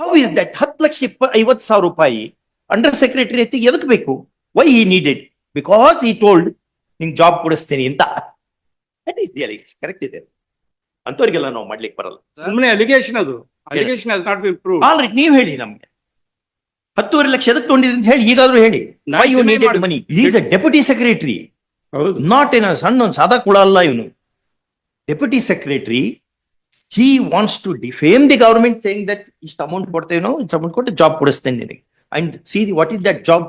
How is that ಹತ್ತು ಲಕ್ಷ ಇಪ್ಪ ಐವತ್ತು ಸಾವಿರ ರೂಪಾಯಿ ಅಂಡರ್ ಸೆಕ್ರೆಟರಿ ಎತ್ತಿಗೆ ಎದಕ್ ಬೇಕು? Why he needed because he told ನಿಂಗೆ ಜಾಬ್ ಕೊಡಿಸ್ತೀನಿ ಅಂತ. ಕರೆಕ್ಟ್ ಇದೆ. ಅಂತವ್ರಿಗೆಲ್ಲ ನಾವು ಮಾಡ್ಲಿಕ್ಕೆ ಬರಲ್ಲ. ಸುಮ್ಮನೆ ಅಲಿಗೇಷನ್ ಅದು. ಅಲಿಗೇಷನ್ ಅದು ನಾಟ್ ಬಿನ್ ಪ್ರೂವ್ ಆಲ್ರೆಡಿ ನೀವ್ ಹೇಳಿ ನಮ್ಗೆ. ಹತ್ತುವರೆ ಲಕ್ಷ ಎದಕ್ ತೊಗೊಂಡಿರಿ ಅಂತ ಹೇಳಿ ಈಗಾದ್ರೂ ಹೇಳಿ. Why you needed money is a deputy secretary not ಏನ ಸಣ್ಣ ಒಂದು ಸಾದಾ ಕೂಡ ಅಲ್ಲ ಇವನು. Deputy secretary he wants to defame the government saying that ಇಷ್ಟು ಅಮೌಂಟ್ ಕೊಡ್ತೇನೋ ಇಷ್ಟು ಅಮೌಂಟ್ ಕೊಟ್ಟು ಜಾಬ್ ಕೊಡಿಸ್ತೇನೆ ನಿನಗೆ and see what is that job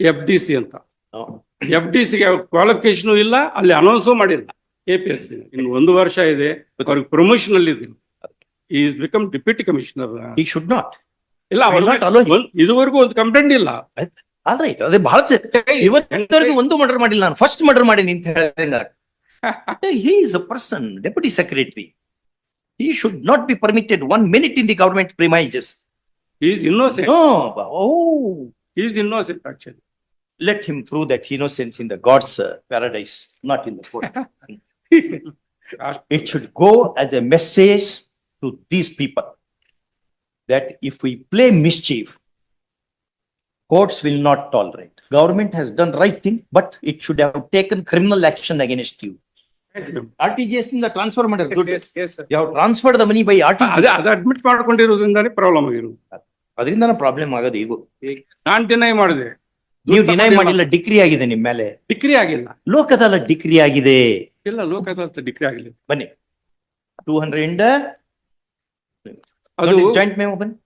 F D C ಅಂತ. ಎಫ್ ಡಿ ಸಿಗೆ ಕ್ವಾಲಿಫಿಕೇಶನ್ ಇಲ್ಲ ಅಲ್ಲಿ ಅನೌನ್ಸು ಮಾಡಿಲ್ಲ. ಎ ಪಿ ಎಸ್ ಸಿ ಇನ್ನು ಒಂದು ವರ್ಷ ಇದೆ ಅವ್ರಿಗೆ ಪ್ರಮೋಷನ್ ಅಲ್ಲಿ ಇದೆ. Is become deputy commissioner he should not ಇಲ್ಲ ಇದುವರೆಗೂ ಒಂದು ಕಂಪ್ಲೇಂಟ್ ಇಲ್ಲ. ಆದ್ರೆ ಅದೇ ಬಹಳ ಇವತ್ತವರೆಗೆ ಒಂದು ಮರ್ಡರ್ ಮಾಡಿಲ್ಲ ನಾನು. ಫಸ್ಟ್ ಮರ್ಡರ್ ಮಾಡೀನಿ ಅಂತ ಹೇಳಿದಂಗ he is a person deputy secretary He should not be permitted one minute in the government premises. He is innocent. No, oh, He is innocent, actually. let him prove that innocence in the God's uh, paradise, not in the court. It should go as a message to these people that if we play mischief, courts will not tolerate. Government has done right thing, but it should have taken criminal action against you. RTGS ಇಂದ transfer by ಅದೇ RTGS. ಅದು admit ಮಾಡ್ಕೊಂಡಿರೋದ್ರಿಂದಾನೇ problem ಆಗಿರೋದು. ಅದರಿಂದ problem ಆಗೋದು ಈಗ. ನಾನ್ deny ಮಾಡಿದೆ. ನೀವು ಡಿನೈ ಮಾಡಿಲ್ಲ ಡಿಕ್ರಿ ಆಗಿದೆ ನಿಮ್ಮ ಮೇಲೆ. ಡಿಗ್ರಿ ಆಗಿಲ್ಲ. ಲೋಕದಲ್ಲ ಡಿಕ್ರಿ ಆಗಿದೆ. ಇಲ್ಲ ಲೋಕದಲ್ಲ ಡಿಕ್ರಿ ಡಿಗ್ರಿ ಆಗಿಲ್ಲ. ಬನ್ನಿ. ಟೂ ಹಂಡ್ರೆಡ್ ಅದು ಜಾಯಿಂಟ್ ಮೇ ಬನ್ನಿ.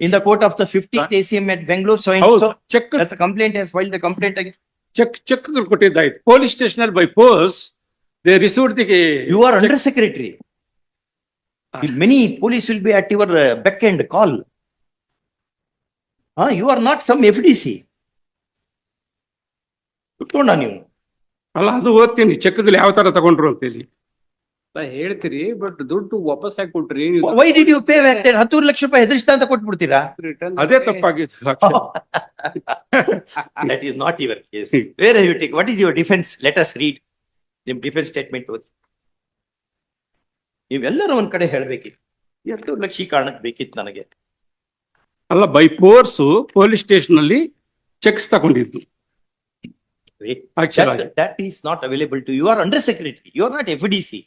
In the court of the fifty ACM at Bengaluru cheque complaint has file the complaint cheque cheque ಕೊಟ್ಟಿದ್ದಾಯ್ತು. Police station ಅಲ್ಲಿ by post they received the you are under secretary many police will be at your beck and call ಹಾ you are not some F D C ಕುತ್ಕೊಂಡ ನೀವು. ಅಲ್ಲ ಅದು ಓದ್ತೀನಿ. Check ಯಾವ ತರ ತಗೊಂಡ್ರು ಅಂತ ಹೇಳಿ ಹೇಳ್ತೀರಿ ಬಟ್ ದುಡ್ಡು ವಾಪಸ್ ಹಾಕಿ ಕೊಟ್ರಿ? ವೈ ಡಿಡ್ ಯು ಪೇ ಹತ್ತೂರು ಲಕ್ಷ ರೂಪಾಯಿ ಹೆದರಿಸ್ತಾ ಅಂತ ಕೊಟ್ಬಿಡ್ತೀರಾ? ಅದೇ ತಪ್ಪಾಗಿತ್ತು that is not your case where you take what is your defence let us read ನಿಮ್ ಡಿಫೆನ್ಸ್ ಸ್ಟೇಟ್ಮೆಂಟ್ ಓದಿ. ನೀವೆಲ್ಲರೂ ಒಂದ್ ಕಡೆ ಹೇಳ್ಬೇಕಿತ್ತು. ಎರಡು ಲಕ್ಷ ಕಾರಣಕ್ಕೆ ಬೇಕಿತ್ತು ನನಗೆ. ಅಲ್ಲ ಬೈ ಫೋರ್ಸ್ ಪೊಲೀಸ್ ಸ್ಟೇಷನ್ ಅಲ್ಲಿ ಚೆಕ್ಸ್ ತಗೊಂಡಿದ್ದು. That is not available to you are under secretary you are not F D C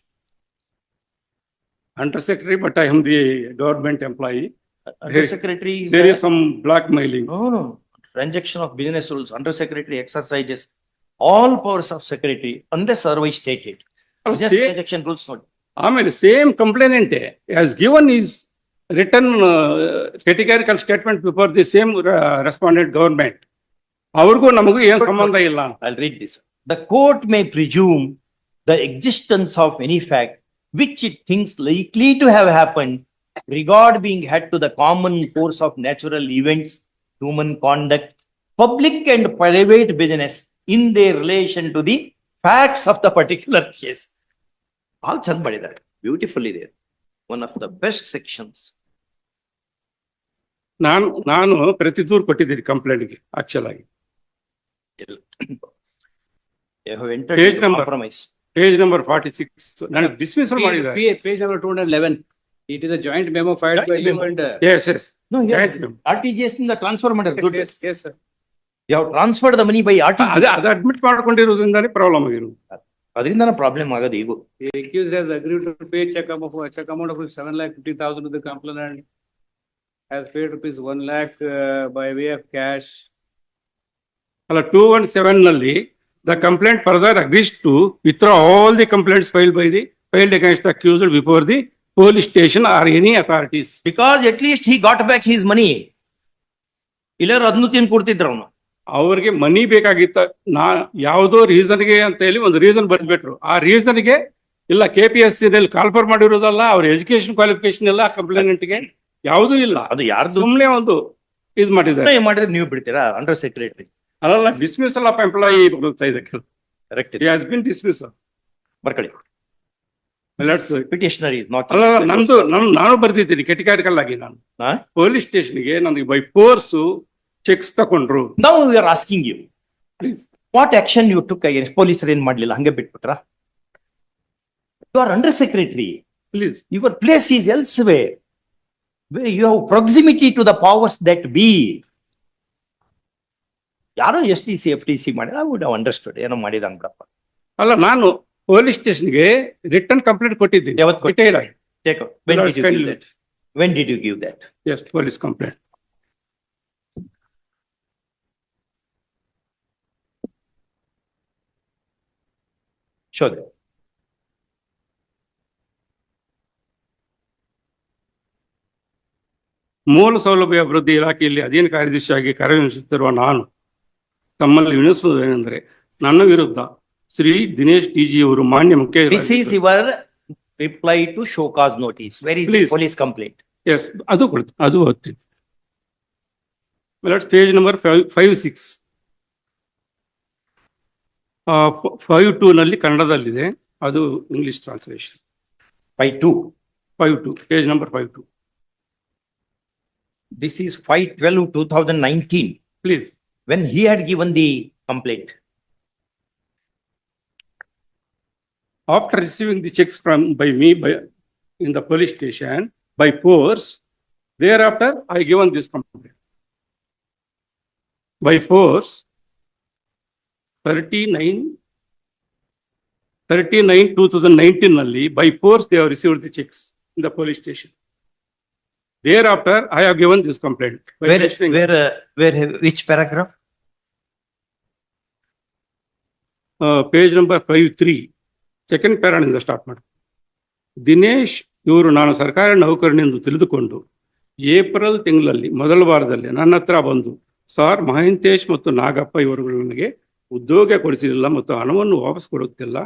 under secretary but I am the government employee under secretary there is some blackmailing transaction of business rules under secretary exercises. all powers of secretary unless otherwise stated. Just transaction rules not. ಆಮೇಲೆ same complainant has given is return categorical statement before the same respondent government ಅವ್ರಿಗೂ ನಮಗೂ ಏನ್ ಸಂಬಂಧ ಇಲ್ಲ ಅಂತ I'll read this. The court may presume the existence of any fact which it thinks likely to have happened, regard being had to the common course of natural events, human conduct, public and private business in the relation to the facts of the particular case. All ಚಂದ ಮಾಡಿದ್ದಾರೆ. Beautiful ಇದೆ. One of the best sections ನಾನು ನಾನು ಪ್ರತಿ ದೂರ ಕೊಟ್ಟಿದ್ದೀನಿ ಕಂಪ್ಲೇಂಟ್ಗೆ actual ಆಗಿ. Page number page number forty six ನನಗೆ ಡಿಸ್ಮಿಸಲ್ ಮಾಡಿದ್ದಾರೆ? Page number two hundred eleven it is a joint memo filed by you and S S. RTGS ಇಂದ ಟ್ರಾನ್ಸ್ಫರ್ ಮಾಡಿದ್ರು ಎಸ್ ಸರ್ ಯಾವ transferred the money by or ಅದೇ ಅದು admit ಮಾಡ್ಕೊಂಡಿರೋದ್ರಿಂದಾನೇ problem ಆಗಿರೋದು ಅದರಿಂದ ಪ್ರಾಬ್ಲಮ್ ಆಗೋದು ಈಗ The accused has agreed to pay check amount of check amount of seven lakh fifty thousand to the complainant. Has paid rupees one lakh uh, by way of cash. ಅಲ್ಲ two one ಸೆವೆನ್ನಲ್ಲಿ the complaint further agrees to withdraw all the complaints file by the filed against accused before the police station or any authorities because at least he got back his money ಇಲ್ಲಾರು ಅದನ್ನು ತಿನ್ ಕೊಡ್ತಿದ್ರು ಅವನು. ಅವ್ರಿಗೆ ಮನಿ ಬೇಕಾಗಿತ್ತ ನಾ ಯಾವುದೋ ರೀಸನ್ಗೆ ಅಂತ ಹೇಳಿ ಒಂದು ರೀಸನ್ ಬರ್ಬಿಟ್ರು ಆ ರೀಸನ್ಗೆ ಇಲ್ಲ ಕೆ ಪಿ ಎಸ್ನಲ್ಲಿ ಕಾಲ್ಫರ್ ಮಾಡಿರೋದಲ್ಲ ಅವ್ರ ಎಜುಕೇಶನ್ ಕ್ವಾಲಿಫಿಕೇಶನ್ ಎಲ್ಲ ಕಂಪ್ಲೇನೆಂಟ್ಗೆ ಯಾವುದೂ ಇಲ್ಲ. ಅದು ಯಾರ್ದು? ಸುಮ್ಮನೆ ಒಂದು ಇದು ಮಾಡಿದ್ದಾರೆ. ಮಾಡಿದ್ರೆ ನೀವು ಬಿಡ್ತೀರಾ? ಅಂಡರ್ ಸೆಕ್ರೆಟರಿ ಅಲ್ಲ ಡಿಸ್ಮಿಸಲ್ ಆಫ್ ಎಂಪ್ಲಾಯಿ ಬರುತ್ತಾ ಕರೆಕ್ಟ್ ಹ್ಯಾಸ್ ಬಿನ್ ಡಿಸ್ಮಿಸ್ ಬರ್ಕೊಳ್ಳಿ. ಲೆಟ್ಸ್ ಪಿಟಿಷನರಿ ಅಲ್ಲ ನಂದು ನಾನು ನಾನು ಬರ್ದಿದ್ದೀನಿ ಕೆಟಗಾರಿಕಲ್ ಆಗಿ ನಾನು? ಪೊಲೀಸ್ ಸ್ಟೇಷನ್ಗೆ ನನಗೆ ಬೈ ಫೋರ್ಸ್ ಚೆಕ್ಸ್ ತಗೊಂಡ್ರು. ನಾವು you are asking you please what action you took against ಪೊಲೀಸರು ಏನ್ ಮಾಡ್ಲಿಲ್ಲ? ಹಂಗೆ ಬಿಟ್ಬಿಟ್ರ? You are under secretary please your place is elsewhere you have proximity to the powers that be. ಯಾರೋ S T C F T C ಮಾಡಿ I would understood ಏನೋ ಮಾಡಿದ ಬಿಡಪ್ಪ. ಅಲ್ಲ ನಾನು ಪೊಲೀಸ್ ಸ್ಟೇಷನ್ಗೆ ರಿಟರ್ನ್ ಕಂಪ್ಲೇಂಟ್ ಕೊಟ್ಟಿದ್ದೀನಿ. ಯಾವತ್ತು ಕೊಟ್ಟಿ? When did you give that yes police you give kindly. that? When did you give that? Yes, police complaint. Show them. ಮೂಲ ಸೌಲಭ್ಯ ಅಭಿವೃದ್ಧಿ ಇಲಾಖೆಯಲ್ಲಿ ಅಧೀನ ಕಾರ್ಯದರ್ಶಿಯಾಗಿ ಕಾರ್ಯನಿರ್ವಹಿಸುತ್ತಿರುವ ನಾನು ತಮ್ಮಲ್ಲಿ ವಿನಿಸುವುದೇನೆಂದರೆ ನನ್ನ ವಿರುದ್ಧ ಶ್ರೀ ದಿನೇಶ್ ಟಿಜಿ ಅವರು ಮಾನ್ಯ ಮುಖ್ಯ This is your reply to show cause notice. Where police complaint? Yes ಅದು ಕೊಡ್ತೀನಿ ಅದು ಓದ್ತೀನಿ page number five five six five two ನಲ್ಲಿ ಕನ್ನಡದಲ್ಲಿದೆ. ಅದು English translation five two five two page number five two this is five twelve two thousand nineteen please when he had given the complaint after receiving the cheques from by me by in the police station by force thereafter I given this complaint by force thirty nine thirty nine thousand by force they have receive the cheques in the police station thereafter I have given this complaint which paragraph page number five three second ಪ್ಯಾರಾಣಿಂದ start ಮಾಡಿ. ದಿನೇಶ್ ಇವರು ನಾನು ಸರ್ಕಾರಿ ನೌಕರನೆಂದು ತಿಳಿದುಕೊಂಡು April ತಿಂಗಳಲ್ಲಿ ಮೊದಲ ವಾರದಲ್ಲಿ ನನ್ನ ಹತ್ರ ಬಂದು ಸಾರ್ ಮಹಿಂತೇಶ್ ಮತ್ತು ನಾಗಪ್ಪ ಇವರುಗಳು ನನಗೆ ಉದ್ಯೋಗ ಕೊಡಿಸಲಿಲ್ಲ ಮತ್ತು ಹಣವನ್ನು ವಾಪಸ್ ಕೊಡುತ್ತಿಲ್ಲ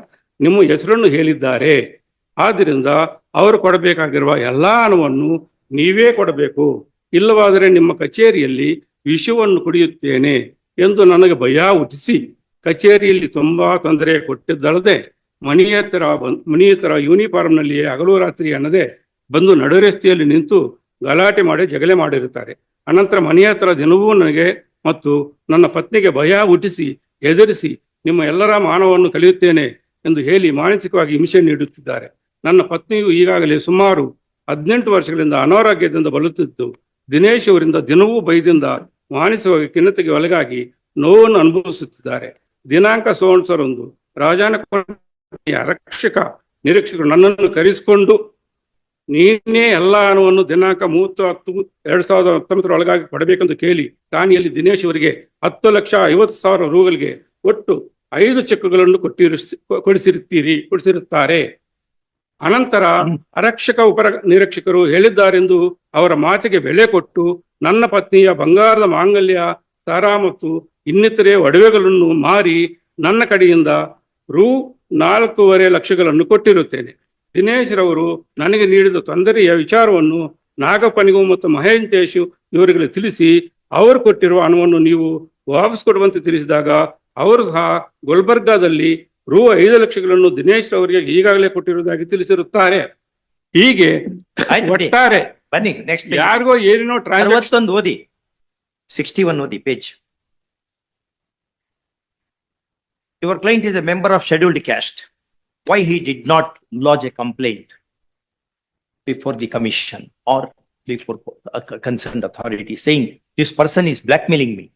ನಿಮ್ಮ ಹೆಸರನ್ನು ಹೇಳಿದ್ದಾರೆ. ಆದ್ದರಿಂದ ಅವರು ಕೊಡಬೇಕಾಗಿರುವ ಎಲ್ಲ ಹಣವನ್ನು ನೀವೇ ಕೊಡಬೇಕು. ಇಲ್ಲವಾದರೆ ನಿಮ್ಮ ಕಚೇರಿಯಲ್ಲಿ ವಿಷವನ್ನು ಕುಡಿಯುತ್ತೇನೆ ಎಂದು ನನಗೆ ಭಯ ಹುಟ್ಟಿಸಿ. ಕಚೇರಿಯಲ್ಲಿ ತುಂಬಾ ತೊಂದರೆ ಕೊಟ್ಟಿದ್ದಲ್ಲದೆ ಮನೆಯತ್ತರ ಮನೆಯತ್ತರ ಯೂನಿಫಾರ್ಮ್ನಲ್ಲಿಯೇ ಹಗಲು ರಾತ್ರಿ ಅನ್ನದೆ ಬಂದು ನಡು ರಸ್ತೆಯಲ್ಲಿ ನಿಂತು ಗಲಾಟೆ ಮಾಡಿ ಜಗಳೆ ಮಾಡಿರುತ್ತಾರೆ. ಅನಂತರ ಮನೆಯ ದಿನವೂ ನನಗೆ ಮತ್ತು ನನ್ನ ಪತ್ನಿಗೆ ಭಯ ಹುಟ್ಟಿಸಿ ಎದುರಿಸಿ ನಿಮ್ಮ ಎಲ್ಲರ ಮಾನವನ್ನು ಕಲಿಯುತ್ತೇನೆ ಎಂದು ಹೇಳಿ ಮಾನಸಿಕವಾಗಿ ಹಿಂಸೆ ನೀಡುತ್ತಿದ್ದಾರೆ. ನನ್ನ ಪತ್ನಿಯು ಈಗಾಗಲೇ ಸುಮಾರು ಹದಿನೆಂಟು ವರ್ಷಗಳಿಂದ ಅನಾರೋಗ್ಯದಿಂದ ಬಲುತ್ತಿದ್ದು ದಿನೇಶ್ ಅವರಿಂದ ದಿನವೂ ಭಯದಿಂದ ಮಾನಸಿಕವಾಗಿ ಖಿನ್ನತೆಗೆ ಒಳಗಾಗಿ ನೋವನ್ನು ಅನುಭವಿಸುತ್ತಿದ್ದಾರೆ. ದಿನಾಂಕ ಸೋಣಸರೊಂದು ರಾಜಾನ ರಕ್ಷಕ ನಿರೀಕ್ಷಕರು ನನ್ನನ್ನು ಕರೆಸಿಕೊಂಡು ನೀನೇ ಎಲ್ಲ ಹಣವನ್ನು ದಿನಾಂಕ ಮೂವತ್ತು ಹತ್ತು ಎರಡ್ ಸಾವಿರದ ಹತ್ತೊಂಬತ್ತರ ಒಳಗಾಗಿ ಕೊಡಬೇಕೆಂದು ಕೇಳಿ ಠಾಣೆಯಲ್ಲಿ ದಿನೇಶ್ ಅವರಿಗೆ ಹತ್ತು ಲಕ್ಷ ಐವತ್ತು ಸಾವಿರ ರೂಗಳಿಗೆ ಒಟ್ಟು ಐದು ಚೆಕ್ಗಳನ್ನು ಕೊಟ್ಟಿರಿಸಿ ಕೊಡಿಸಿರುತ್ತೀರಿ ಕೊಡಿಸಿರುತ್ತಾರೆ. ಅನಂತರ ಅರಕ್ಷಕ ಉಪ ನಿರೀಕ್ಷಕರು ಹೇಳಿದ್ದಾರೆಂದು ಅವರ ಮಾತಿಗೆ ಬೆಲೆ ಕೊಟ್ಟು ನನ್ನ ಪತ್ನಿಯ ಬಂಗಾರದ ಮಾಂಗಲ್ಯ ಸರ ಮತ್ತು ಇನ್ನಿತರೆ ಒಡವೆಗಳನ್ನು ಮಾರಿ ನನ್ನ ಕಡೆಯಿಂದ ರು ನಾಲ್ಕೂವರೆ ಲಕ್ಷಗಳನ್ನು ಕೊಟ್ಟಿರುತ್ತೇನೆ. ದಿನೇಶ್ ರವರು ನನಗೆ ನೀಡಿದ ತೊಂದರೆಯ ವಿಚಾರವನ್ನು ನಾಗಪ್ಪನಿಗೂ ಮತ್ತು ಮಹೇಂತೇಶ್ ಇವರಿಗೆ ತಿಳಿಸಿ ಅವರು ಕೊಟ್ಟಿರುವ ಹಣವನ್ನು ನೀವು ವಾಪಸ್ ಕೊಡುವಂತೆ ತಿಳಿಸಿದಾಗ ಅವರು ಸಹ ಗುಲ್ಬರ್ಗಾದಲ್ಲಿ ರು ಐದು ಲಕ್ಷಗಳನ್ನು ದಿನೇಶ್ ಅವರಿಗೆ ಈಗಾಗಲೇ ಕೊಟ್ಟಿರುವುದಾಗಿ ತಿಳಿಸಿರುತ್ತಾರೆ. ಹೀಗೆ ಒಟ್ಟಾರೆ ಬನ್ನಿ ನೆಕ್ಸ್ಟ್ ಯಾರಿಗೋ ಏನೇನೋ ಟ್ರಾನ್ಸ್ಫರ್ ಓದಿ. ಸಿಕ್ಸ್ಟಿ ಒನ್ ಓದಿ page your client is a member of scheduled caste Why he did not lodge a complaint before the commission or before concern authority saying this person is blackmailing me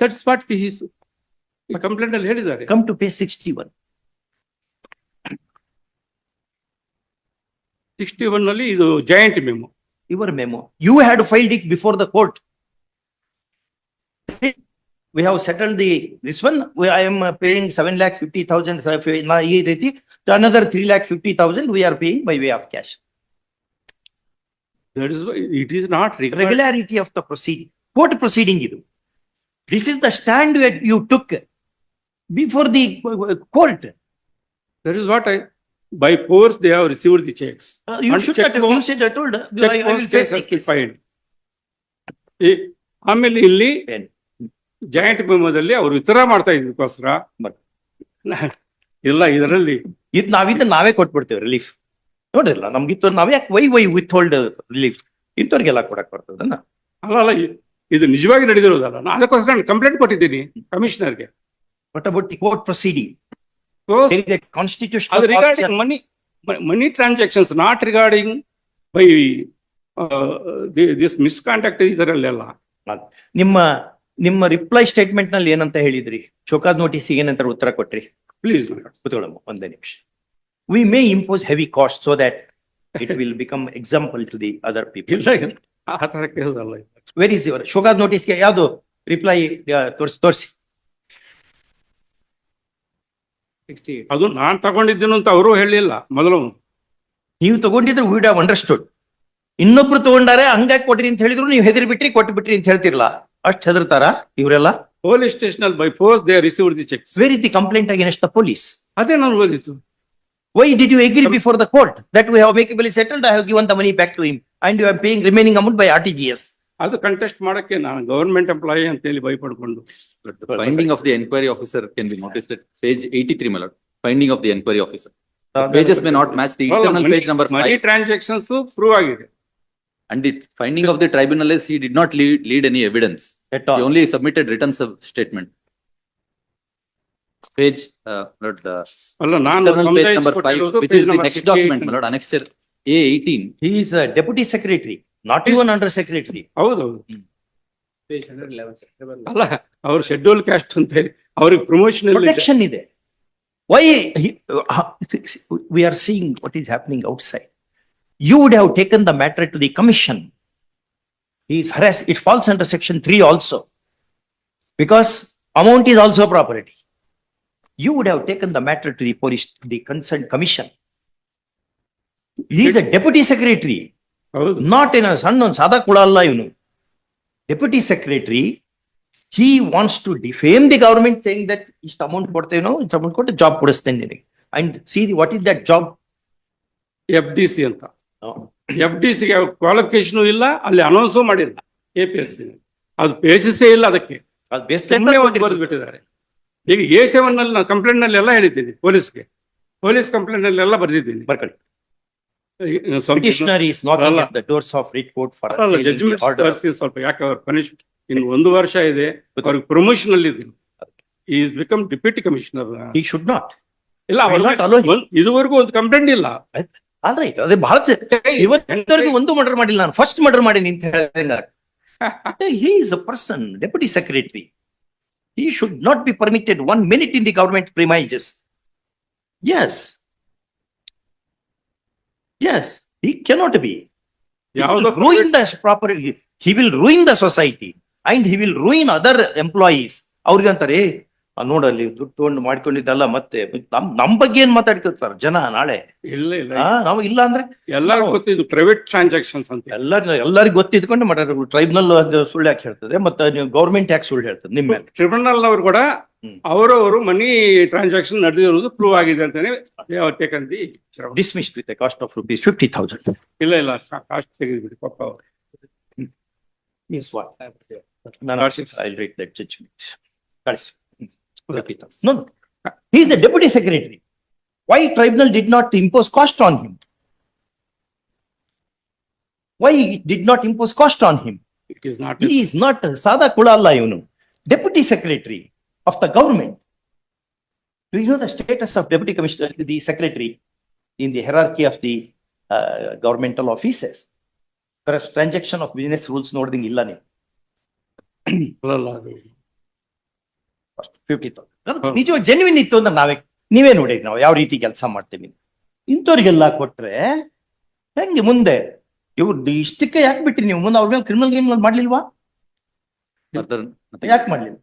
that's what this complaint ಅಲ್ಲಿ ಹೇಳಿದ್ದಾರೆ come to page sixty one sixty one ನಲ್ಲಿ ಇದು joint memo your memo. You had filed it before the court. We have settled the, this one, we- I am uh, paying seven lakh fifty thousand, ಈ ರೀತಿ another three lakh fifty thousand we are paying by way of cash. That is why it is not required. Regularity of the proceeding, What proceeding ಇದು. This is the stand that you took before the uh, court. That is what I, by force they have received the checks. Uh, You And should check have, bounce- have told, Check I I will face the case. Find. ಆಮೇಲೆ ಇಲ್ಲಿ ಏನ್? Joint ಮೆಮೊದಲ್ಲಿ ಅವರು ವಿತರ ಮಾಡ್ತಾ ಇದಕ್ಕೋಸ್ಕರ but- ಇಲ್ಲ ಇದರಲ್ಲಿ ಇದ್ ನಾವಿದ್ದ ನಾವೇ ಕೊಟ್ಬಿಡ್ತೇವೆ ರಿಲೀಫ್ ನೋಡಿರಲ್ಲ ನಮ್ಗಿತ್ತು ನಾವ್ ಯಾಕೆ why why withhold relief ಇಂಥವ್ರಿಗೆಲ್ಲ ಕೊಡಕ್ ಬರ್ತದನ್ನ. ಅಲ್ಲ ಅಲ್ಲ ಇದು ನಿಜವಾಗಿ ನಡೆದಿರೋದಲ್ಲ? ನಾನು ಅದಕ್ಕೋಸ್ಕರ ನಾನು ಕಂಪ್ಲೇಂಟ್ ಕೊಟ್ಟಿದ್ದೀನಿ ಕಮಿಷನರ್ಗೆ what about the court proceeding constitution regarding money money transactions not regarding by this misconduct ಇದರಲ್ಲೆಲ್ಲ. ನಿಮ್ಮ ನಿಮ್ಮ ರಿಪ್ಲೈ ಸ್ಟೇಟ್ಮೆಂಟ್ನಲ್ಲಿ ಏನಂತ ಹೇಳಿದ್ರಿ? ಶೋಕಾದ್ ನೋಟಿಸ್ ಏನಂತ ಉತ್ತರ ಕೊಟ್ರಿ? ಪ್ಲೀಸ್ ಕುತ್ಕೊಳ್ಳಮ್ಮ ಒಂದೇ ನಿಮಿಷ. We may impose heavy cost so that it will become example to the other people ಇಲ್ಲ ಇಲ್ಲ. ಆ ತರ ಕೇಸ್ ಅಲ್ಲ ಇದು. Where is your show cause ನೋಟಿಸ್ಗೆ ಯಾವುದು ರಿಪ್ಲೈ ತೋರಿಸಿ ತೋರಿಸಿ. ಅದು ನಾನ್ ತಗೊಂಡಿದ್ದೇನು ಅಂತ ಅವರು ಹೇಳಿಲ್ಲ ಮೊದಲು. ನೀವು ತಗೊಂಡಿದ್ರೆ ವುಡ್ ಹಾವ್ ಅಂಡರ್ಸ್ಟುಡ್ ಇನ್ನೊಬ್ರು ತಗೊಂಡಾರೆ ಹಂಗಾಗಿ ಕೊಟ್ರಿ ಅಂತ ಹೇಳಿದ್ರು ನೀವು ಹೆದರಿ ಬಿಟ್ರಿ ಕೊಟ್ಟು ಬಿಟ್ರಿ ಅಂತ ಹೇಳ್ತಿರ್ಲ. ಅಷ್ಟ್ ಹೆದರ್ತಾರ ಇವರೆಲ್ಲ? ಪೊಲೀಸ್ ಸ್ಟೇಷನ್ ಅಲ್ಲಿ by post they receive the cheques where is the complaint against the police ಅದೇ ನಾನು ಓದಿತ್ತು Why did you agree before the court that we have amicably settled I have given the money back to him and you are paying remaining amount by R T G S ಅದು contest ಮಾಡಕ್ಕೆ ನಾನು government employee ಅಂತ ಹೇಳಿ ಭಯಪಡ್ಕೊಂಡು Finding of the enquiry officer can be noticed at page eighty-three, my lord. Finding of the enquiry officer. Pages may not match the internal page number money five. Transactions prove ಆಗಿದೆ And the finding of the tribunal is he did not lead, lead any evidence. At He all only submitted written sub statement. Page, uh, lord, the ಅಲ್ಲ ನಾನು internal page ಸಮಜಾಯಿಸಿ number five, ಕೊಟ್ಟಿರೋದು which page is the number next 68 document, my lord, annexure A eighteen. He is a deputy secretary, not even under secretary. ಹೌದೌದು Page hundred eleven. ಅಲ್ಲ ಅವ್ರ schedule caste ಅಂತ ಹೇಳಿ ಅವ್ರಿಗೆ promotion Protection ಇದೆ. Why, he- uh, we are seeing what is happening outside. You would have taken the matter to the commission. He is harassed, it falls under section three also. Because amount is also property. You would have taken the matter to the police, the concerned commission. He is a deputy secretary. ಹೌದು. Not in ಸಣ್ಣ ಒಂದ್ ಸಾದಾ ಕುಳ ಅಲ್ಲ ಇವನು deputy secretary he wants to defame the government saying that ಇಷ್ಟು amount ಕೊಡ್ತೇನೋ ಇಷ್ಟು ಅಮೌಂಟ್ ಕೊಟ್ಟು ಜಾಬ್ ಕೊಡಿಸ್ತೇನೆ ನಿನಗೆ. And see what is that job F D C ಅಂತ. ಎಫ್ ಡಿ ಸಿಗೆ ಕ್ವಾಲಿಫಿಕೇಶನ್ ಇಲ್ಲ ಅಲ್ಲಿ ಅನೌನ್ಸು ಮಾಡಿಲ್ಲ. ಎ ಪಿ ಎಸ್ ಸಿ ಅದು ಬೇಸಿಸೇ ಇಲ್ಲ ಅದಕ್ಕೆ. ಸುಮ್ಮನೆ ಒಂದು ಬರೆದು ಬಿಟ್ಟಿದ್ದಾರೆ ಈಗ ಎ ಸೆವೆನ್ನಲ್ಲಿ ನಾನು ಕಂಪ್ಲೇಂಟ್ನಲ್ಲಿ ಎಲ್ಲ ಹೇಳಿದ್ದೀನಿ ಪೊಲೀಸ್ಗೆ. ಪೊಲೀಸ್ ಕಂಪ್ಲೇಂಟ್ನಲ್ಲಿ ಎಲ್ಲ ಬರೆದಿದ್ದೀನಿ ಬರ್ಕೊಳ್ಳಿ ಪಿಟಿಷನರ್ ಈಸ್ ನಾಟ್ ಅಲ್ಲ. The doors of writ court for judgment ತರಿಸ್ತೀನಿ ಸ್ವಲ್ಪ ಯಾಕೆ ಅವ್ರ ಪನಿಷ್ ಇನ್ನು ಒಂದು ವರ್ಷ ಇದೆ ಅವ್ರಿಗೆ ಪ್ರಮೋಷನ್ ಅಲ್ಲಿ ಇದ್ರು is become deputy commissioner he should not ಇಲ್ಲ will not allow him. ಒಂದ್- ಇದುವರೆಗೂ ಒಂದು ಕಂಪ್ಲೇಂಟ್ ಇಲ್ಲ. ಆದ್ರೆ ಅದೇ ಬಹಳ ಇವತ್ತವರೆಗೂ ಒಂದು ಮರ್ಡರ್ ಮಾಡಿಲ್ಲ ನಾನು. ಫಸ್ಟ್ ಮರ್ಡರ್ ಮಾಡೀನಿ ಅಂತ ಹೇಳಿದಂಗ he is a person deputy secretary He should not be permitted one minute in the government premises yes yes he cannot be. He ಯಾವುದೋ will ruin the proper, he will ruin the society and he will ruin other employees. ಅವ್ರಿಗೆ ಅಂತಾರೆ "ಆ, ನೋಡಲ್ಲಿ ದುಡ್ಡು ತಗೊಂಡು ಮಾಡ್ಕೊಂಡಿದ್ದಲ್ಲ ಮತ್ತೆ ನಮ್ ನಮ್ ಬಗ್ಗೆ ಏನ್ ಮಾತಾಡ್ಕೊಳ್ತಾರ ಜನ ನಾಳೆ? ಇಲ್ಲ ಇಲ್ಲ. ಆ, ನಾವು ಇಲ್ಲ ಅಂದ್ರೆ? ಎಲ್ಲರೂ ಗೊತ್ತಿದ್ದು ಪ್ರೈವೇಟ್ ಟ್ರಾನ್ಸಾಕ್ಷನ್ಸ್ ಅಂತ. ಎಲ್ಲರ ಎಲ್ಲರಿಗೂ ಗೊತ್ತಿದ್ಕೊಂಡು ಮಾಡ್ಯಾರ ಟ್ರೈಬ್ನಲ್ ಸುಳ್ಳು ಯಾಕೆ ಹೇಳ್ತದೆ? ಮತ್ತೆ ನೀವು ಗೌರ್ಮೆಂಟ್ ಯಾಕೆ ಸುಳ್ಳು ಹೇಳ್ತದೆ ನಿಮ್ಮ ಮೇಲೆ? ಟ್ರಿಬ್ಯುನಲ್ ನವರು ಕೂಡ. ಅವರವರು ಮನಿ ಟ್ರಾನ್ಸಾಕ್ಷನ್ ನಡೆದಿರೋದು ಪ್ರೂವ್ ಆಗಿದೆ ಅಂತಾನೆ ಟೇಕಂದಿ dismiss with cost of rupees fifty thousand ಇಲ್ಲ ಇಲ್ಲ. ಕಾಸ್ಟ್ ತೆಗೆದ್ಬಿಡಿ ಪಾಪ ಅವ್ರು. ನಾನು. ಐ ರೈಟ್ ದಟ್ ಜಡ್ಜ್ಮೆಂಟ್ ಕಳಿಸಿ. No, no. He is a deputy secretary. Why tribunal did not impose cost on him? Why did not impose cost on him? It is not. He is not Sada Kulalla, you know. Deputy secretary of the government. Do you know the status of deputy commissioner, the secretary in the hierarchy of the uh, governmental offices? Perhaps transaction of business rules nodding illa ಅದು. Fifty thousand. ನಿಜವಾಗಿ genuine ಇತ್ತು ಅಂದ್ರೆ ನಾವೇ ನೀವೇ ನೋಡಿ ನಾವು ಯಾವ ರೀತಿ ಕೆಲಸ ಮಾಡ್ತೀವಿ. ಇಂಥವ್ರಿಗೆಲ್ಲ ಕೊಟ್ರೆ ಹೆಂಗೆ ಮುಂದೆ? ಇವ್ರದ್ದು ಇಷ್ಟಕ್ಕೆ ಯಾಕೆ ಬಿಟ್ರಿ ನೀವು? ಮುಂದೆ ಅವ್ರ ಮೇಲೆ ಕ್ರಿಮಿನಲ್ ಗೇಮ್ ಮಾಡ್ಲಿಲ್ವಾ. ಯಾಕೆ ಮಾಡ್ಲಿಲ್ಲ?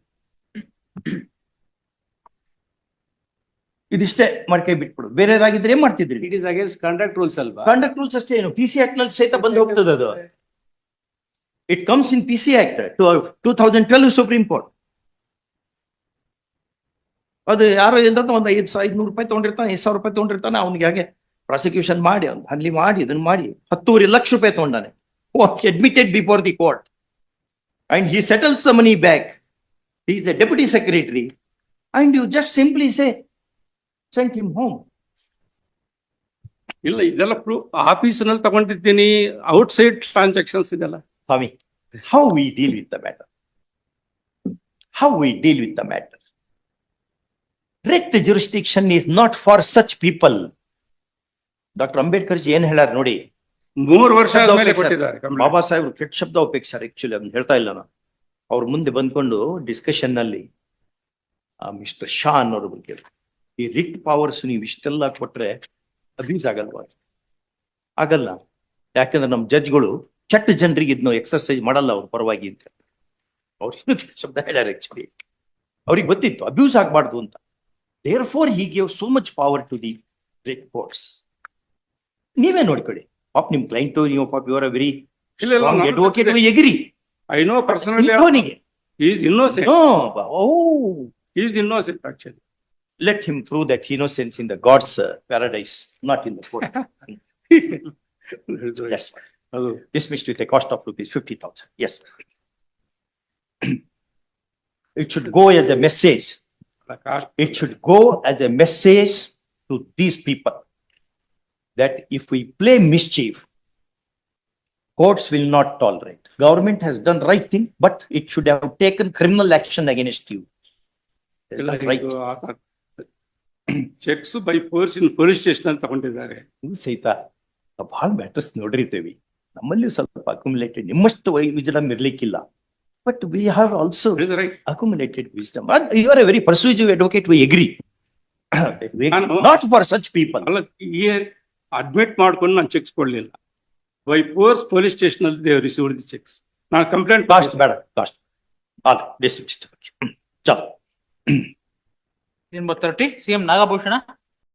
ಇದಿಷ್ಟೇ ಮಾಡ್ಕೈ ಬಿಟ್ಬಿಡು. ಆಗಿದ್ರೆ ಏನ್ ಮಾಡ್ತಿದ್ರಿ? It is against conduct rules ಅಲ್ವಾ? ಕಂಡಕ್ಟ್ ರೂಲ್ಸ್ ಅಷ್ಟೇ ಏನು? ಪಿ ಸಿ ಆಕ್ಟ್ನಲ್ಲಿ ಸಹಿತ ಬಂದು ಹೋಗ್ತದೆ ಅದು. It comes in P C act two thousand twelve Supreme Court ಅದು ಯಾರೋ ಏನಂತ ಒಂದು ಐದು ಸಾವಿರ ಐದ್ನೂರು ರೂಪಾಯಿ ತೊಗೊಂಡಿರ್ತಾನೆ ಐದು ಸಾವಿರ ರೂಪಾಯಿ ತೊಗೊಂಡಿರ್ತಾನೆ ಅವನಿಗೆ ಹಾಗೆ ಪ್ರಾಸಿಕ್ಯೂಷನ್ ಮಾಡಿ ಅವ್ನು ಅಲ್ಲಿ ಮಾಡಿ ಇದನ್ನ ಮಾಡಿ ಹತ್ತೂವರೆ ಲಕ್ಷ ರೂಪಾಯಿ ತೊಗೊಂಡಾನೆ. Admitted before the court and he settles the money back he is a deputy secretary and you just simply say sent him home ಇಲ್ಲ ಇದೆಲ್ಲ ಪ್ರೂಫ್ ಆಫೀಸಿನಲ್ಲಿ ತಗೊಂಡಿದ್ದೀನಿ ಔಟ್ಸೈಡ್ ಟ್ರಾನ್ಸಾಕ್ಷನ್ಸ್ ಇದೆಲ್ಲ. ಸ್ವಾಮಿ how we deal with the matter? How we deal with the matter? Direct jurisdiction is not for such people doctor Ambedkar ji ಏನ್ ಹೇಳಾರ ನೋಡಿ? ಮೂರು ವರ್ಷ. ಬಾಬಾ ಸಾಹೇಬ್ರು ಕೆಟ್ಟ ಶಬ್ದ ಉಪೇಕ್ಷಾರ್ ಆಕ್ಚುಲಿ ಅದನ್ನ ಹೇಳ್ತಾ ಇಲ್ಲ ನಾನು. ಅವ್ರ ಮುಂದೆ ಬಂದ್ಕೊಂಡು ಡಿಸ್ಕಷನ್ನಲ್ಲಿ ಮಿಸ್ಟರ್ ಶಾ ಅನ್ನೋರು ಬಗ್ಗೆ ಈ ರಿಕ್ಟ್ ಪವರ್ಸ್ ನೀವು ಇಷ್ಟೆಲ್ಲ ಕೊಟ್ರೆ ಅಬ್ಯೂಸ್ ಆಗಲ್ವಾ? ಆಗಲ್ಲ. ಯಾಕಂದ್ರೆ ನಮ್ಮ ಜಡ್ಜ್ಗಳು ಕೆಟ್ಟ ಜನರಿಗೆ ಇದನ್ನ ಎಕ್ಸರ್ಸೈಸ್ ಮಾಡಲ್ಲ ಅವ್ರ ಪರವಾಗಿ ಅಂತ. ಅವ್ರು ಶಬ್ದ ಹೇಳ್ಯಾರ ಆಕ್ಚುಲಿ ಅವ್ರಿಗೆ ಗೊತ್ತಿತ್ತು ಅಬ್ಯೂಸ್ ಆಗಬಾರ್ದು ಅಂತ. Therefore he gave so much power to the writ courts ನೀವೇ ನೋಡ್ಕೊಳ್ಳಿ ಪಾಪ್ ನಿಮ್ ಕ್ಲೈಂಟು ನೀವು ಪಾಪ್ ಇವರ ವೆರಿ ಇಲ್ಲ, ಇಲ್ಲ, ನಾನು ಅಡ್ವೊಕೇಟ್ ಗೊತ್ತಿದೆ. ಎಗ್ರಿ ಐ ನೋ ಪರ್ಸನಲಿ ಅವನಿಗೆ is innocent oh is innocent actually let him prove that innocence in the God's paradise not in the court That's why. ಅದು Dismissed with a cost of rupees fifty thousand. Yes. It should go as a message. It should go as a message to these people that if we play mischief, courts will not tolerate. Government has done right thing, but it should have taken criminal action against you. Right. Cheques by force in police station ಅಲ್ಲಿ ತಗೊಂಡಿದ್ದಾರೆ ಸಹಿತ ಬಹಳ matters ನೋಡಿರ್ತೇವೆ ನಮ್ಮಲ್ಲಿಯೂ ಸ್ವಲ್ಪ accumulated ನಿಮ್ಮಷ್ಟು wisdom ಇರ್ಲಿಕ್ಕಿಲ್ಲ But we have also right accumulated wisdom. And you are a very persuasive advocate, we agree. We- ನಾನು- Not for such people. ಅಲ್ಲ ಈ ಅಡ್ಮಿಟ್ ಮಾಡ್ಕೊಂಡು ನಾನು ಚೆಕ್ಸ್ ಕೊಡ್ಲಿಲ್ಲ ಬೈ ಫೋರ್ಸ್ ಪೊಲೀಸ್ ಸ್ಟೇಷನ್ ಅಲ್ಲಿ ದೇವ್ ರಿಸೀವ್ ದಿ ಚೆಕ್ಸ್ ನಾನು complaint Cost, madam, cost. All dismissed. ಚಲೋ Number thirty, CM Nagabhushan.